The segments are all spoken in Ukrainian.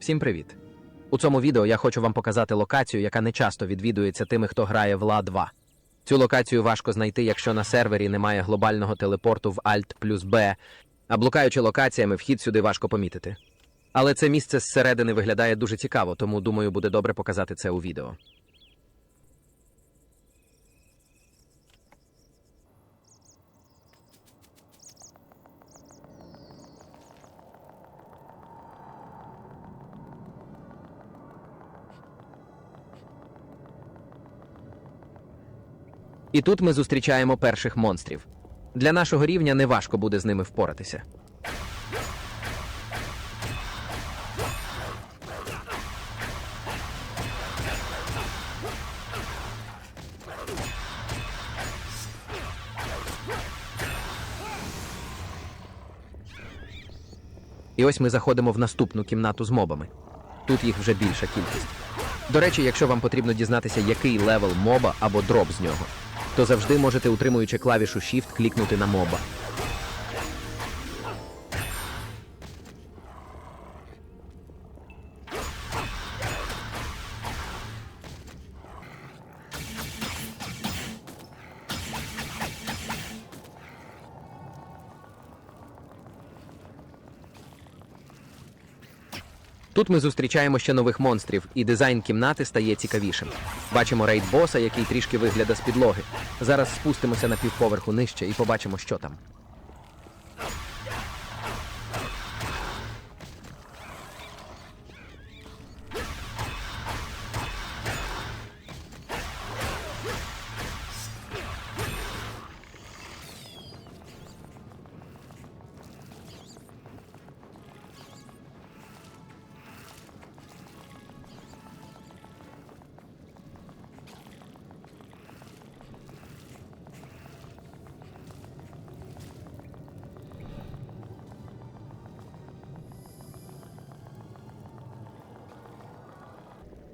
Всім привіт! У цьому відео я хочу вам показати локацію, яка не часто відвідується тими, хто грає в ла 2. Цю локацію важко знайти, якщо на сервері немає глобального телепорту в Alt плюс B, а блукаючи локаціями, вхід сюди важко помітити. Але це місце зсередини виглядає дуже цікаво, тому думаю, буде добре показати це у відео. І тут ми зустрічаємо перших монстрів. Для нашого рівня неважко буде з ними впоратися. І ось ми заходимо в наступну кімнату з мобами. Тут їх вже більша кількість. До речі, якщо вам потрібно дізнатися, який левел моба або дроп з нього, то завжди можете, утримуючи клавішу Shift, клікнути на моба. Тут ми зустрічаємо ще нових монстрів, і дизайн кімнати стає цікавішим. Бачимо рейд боса, який трішки вигляда з підлоги. Зараз спустимося на півповерху нижче і побачимо, що там.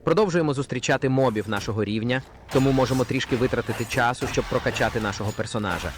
Продовжуємо зустрічати мобів нашого рівня, тому можемо трішки витратити часу, щоб прокачати нашого персонажа.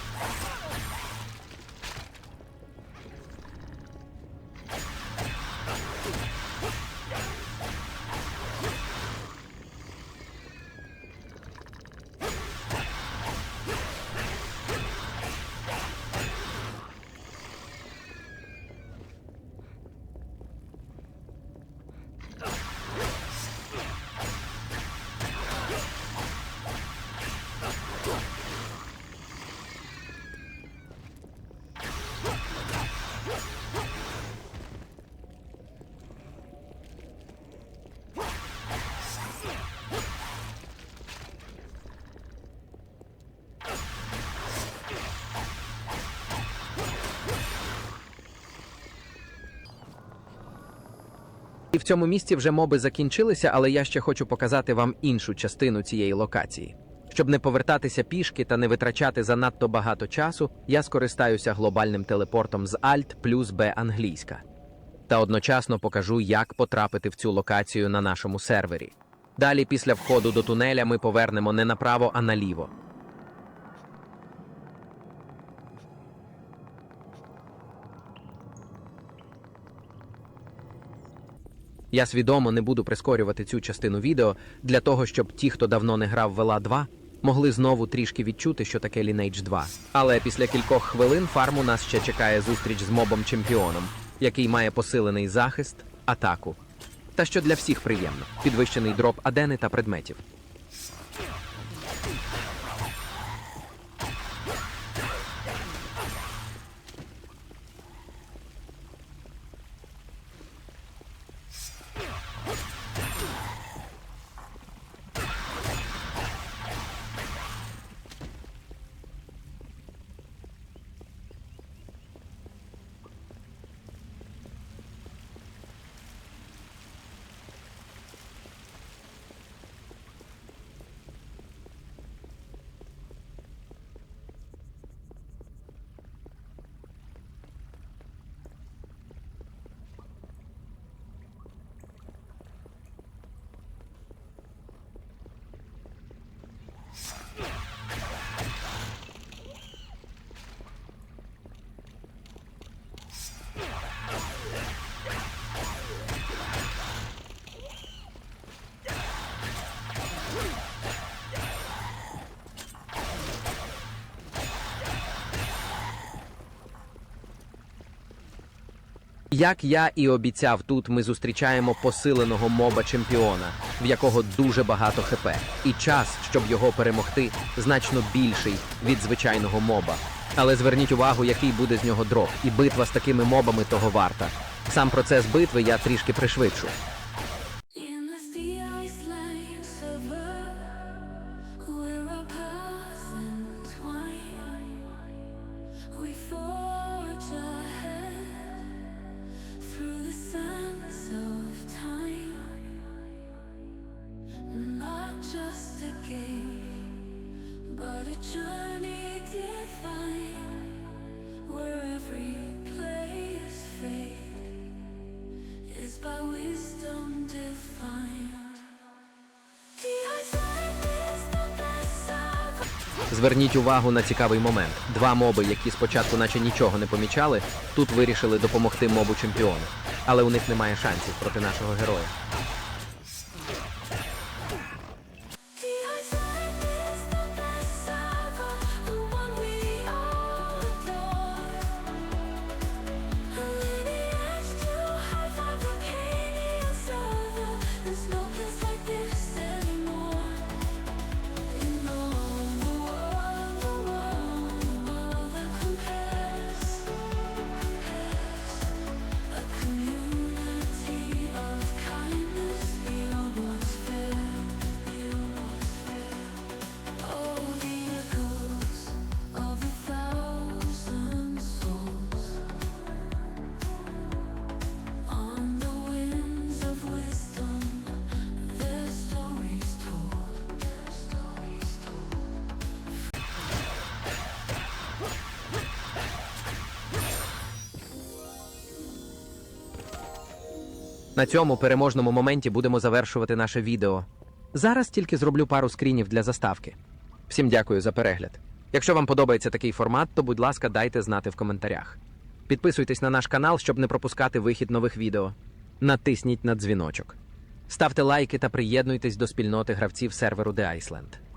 І в цьому місці вже моби закінчилися, але я ще хочу показати вам іншу частину цієї локації. Щоб не повертатися пішки та не витрачати занадто багато часу, я скористаюся глобальним телепортом з Alt плюс B англійська. Та одночасно покажу, як потрапити в цю локацію на нашому сервері. Далі, після входу до тунеля, ми повернемо не направо, а наліво. Я свідомо не буду прискорювати цю частину відео для того, щоб ті, хто давно не грав в ла 2, могли знову трішки відчути, що таке Lineage 2. Але після кількох хвилин фарм у нас ще чекає зустріч з мобом чемпіоном, який має посилений захист, атаку. Та що для всіх приємно: підвищений дроп адени та предметів. Як я і обіцяв, тут ми зустрічаємо посиленого моба чемпіона, в якого дуже багато хп, і час, щоб його перемогти, значно більший від звичайного моба. Але зверніть увагу, який буде з нього дроп, і битва з такими мобами того варта. Сам процес битви я трішки пришвидшу. Зверніть увагу на цікавий момент. Два моби, які спочатку наче нічого не помічали, тут вирішили допомогти мобу чемпіону. Але у них немає шансів проти нашого героя. На цьому переможному моменті будемо завершувати наше відео. Зараз тільки зроблю пару скрінів для заставки. Всім дякую за перегляд. Якщо вам подобається такий формат, то будь ласка, дайте знати в коментарях. Підписуйтесь на наш канал, щоб не пропускати вихід нових відео. Натисніть на дзвіночок. Ставте лайки та приєднуйтесь до спільноти гравців серверу The Iceland.